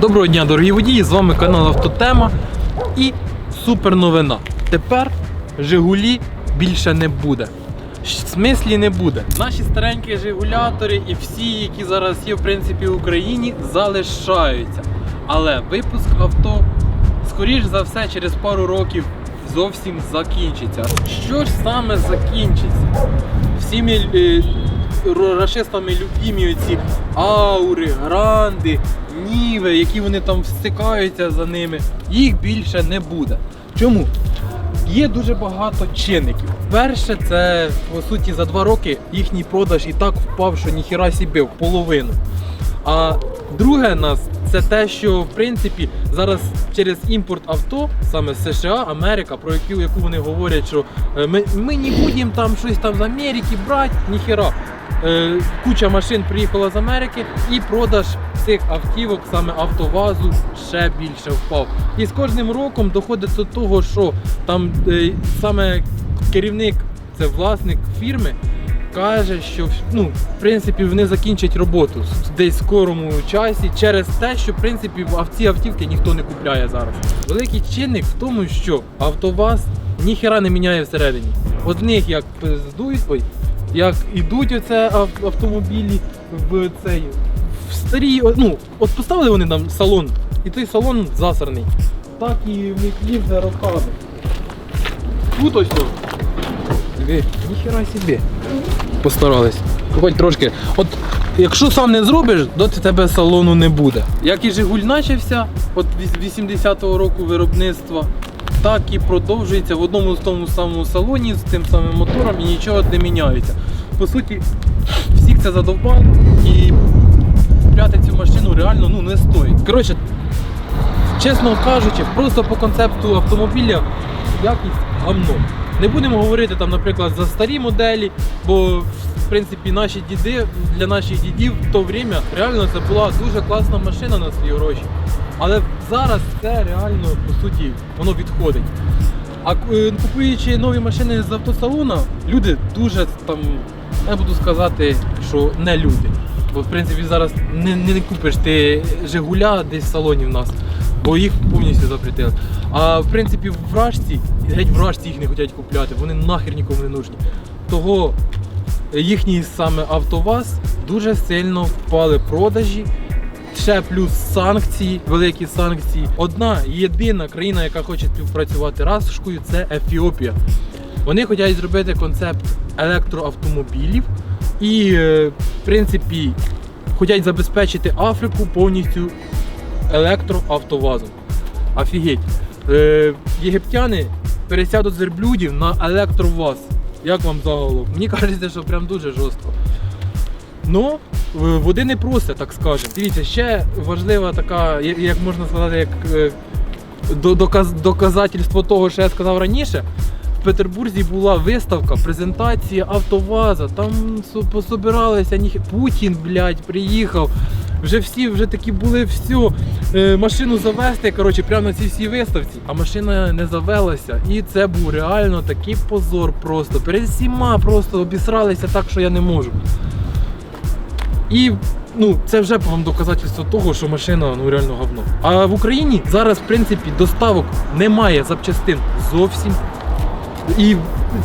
Доброго дня, дорогі водії! З вами канал Автотема і супер новина. Тепер Жигулі більше не буде. В смислі не буде. Наші старенькі жигулятори і всі, які зараз є в принципі в Україні, залишаються. Але випуск авто, скоріш за все, через пару років зовсім закінчиться. Що ж саме закінчиться? Всіми е, рашистами любімі оці аури, гранди, ніви, які вони там встикаються за ними, їх більше не буде. Чому? Є дуже багато чинників. Перше, це по суті за два роки їхній продаж і так впав, що ніхіра сібе в половину. А друге нас це те, що в принципі зараз через імпорт авто, саме з США, Америка, про яку, яку вони говорять, що е, ми, ми не будемо там щось там з Америки брати, ніхіра. Е, куча машин приїхала з Америки, і продаж цих автівок, саме автовазу, ще більше впав. І з кожним роком доходить до того, що там е, саме керівник, це власник фірми, каже, що ну, в принципі вони закінчать роботу в десь скорому часі через те, що в принципі ці автівки ніхто не купляє зараз. Великий чинник в тому, що АвтоВАЗ ніхера не міняє всередині. От в них як пиздують, ой, як ідуть оце автомобілі в цей в старі, о, ну от поставили вони нам салон, і той салон засраний. Так і в них ліфт роками. Тут ось тут. Ніхера собі. Постарались. Хоч трошки. От якщо сам не зробиш, в тебе салону не буде. Як і Жигуль начався от 80-го року виробництва, так і продовжується в одному з тому самому салоні з тим самим мотором і нічого не міняється. По суті, всіх це задовбало і купляти цю машину реально ну, не стоїть. Коротше, чесно кажучи, просто по концепту автомобіля якість гамно. Не будемо говорити там, наприклад, за старі моделі, бо в принципі наші діди для наших дідів в то время реально це була дуже класна машина на свої гроші. Але зараз це реально по суті воно відходить. А е, купуючи нові машини з автосалона, люди дуже там, я буду сказати, що не люди. Бо в принципі зараз не, не, купиш ти Жигуля десь в салоні в нас, бо їх повністю запретили. А в принципі в Вражці, геть в Вражці їх не хочуть купляти, вони нахер нікому не нужні. Того їхній саме АвтоВАЗ дуже сильно впали продажі. Ще плюс санкції, великі санкції. Одна єдина країна, яка хоче співпрацювати Рашкою, це Ефіопія. Вони хочуть зробити концепт електроавтомобілів і, е, в принципі, хочуть забезпечити Африку повністю електроавтовазом. Офігеть. Е, єгиптяни пересядуть з верблюдів на електроваз. Як вам заголовок? Мені кажеться, що прям дуже жорстко. Ну, води не просить, так скажемо. Дивіться, ще важлива така, як можна сказати, як е, доказ, доказательство того, що я сказав раніше. В Петербурзі була виставка, презентація автоваза. Там пособиралися, ні... Путін, блядь, приїхав. Вже всі вже такі були все. Е, машину завести, коротше, прямо на цій всій виставці. А машина не завелася. І це був реально такий позор просто. Перед всіма просто обісралися так, що я не можу. І ну, це вже вам доказательство того, що машина ну реально говно. А в Україні зараз, в принципі, доставок немає запчастин зовсім. І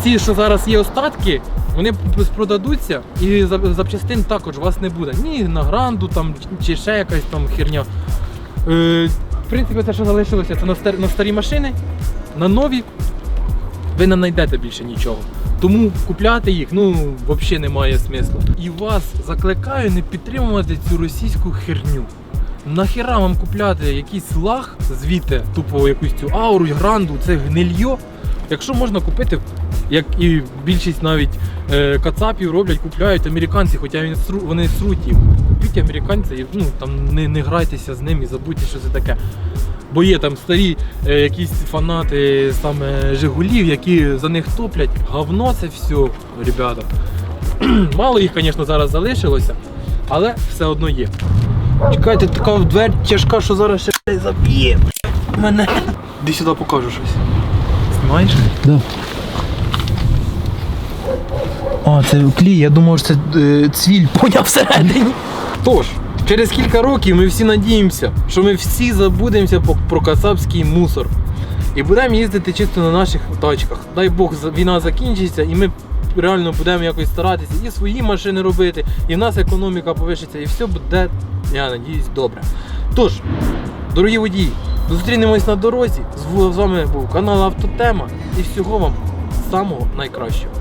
ці, що зараз є остатки, вони продадуться, і запчастин також у вас не буде. Ні на гранду там, чи ще якась там херня. Е, в принципі, те, що залишилося, це на, стар, на старі машини, на нові ви не знайдете більше нічого. Тому купляти їх ну взагалі немає смислу. І вас закликаю не підтримувати цю російську херню. Нахіра вам купляти якийсь лаг звідти, тупо якусь цю ауру, гранду, це гнильо. Якщо можна купити, як і більшість навіть е, кацапів роблять, купляють американці, хоча він сру- вони сруть їх. Купіть американця і ну, там не, не грайтеся з ним і забудьте, що це таке. Бо є там старі е, якісь фанати саме Жигулів, які за них топлять. Говно це все, ребята. Мало їх, звісно, зараз залишилося, але все одно є. Чекайте, така двері тяжка, що зараз ще заб'є мене. Іди сюди покажу щось. Знімаєш? Да. А, це клій, я думав, що це е, цвіль поняв всередині. Тож, Через кілька років ми всі надіємося, що ми всі забудемося про кацапський мусор. І будемо їздити чисто на наших тачках. Дай Бог, війна закінчиться, і ми реально будемо якось старатися і свої машини робити, і в нас економіка повишиться, і все буде, я надіюсь, добре. Тож, дорогі водії, зустрінемось на дорозі. З вами був канал Автотема і всього вам самого найкращого.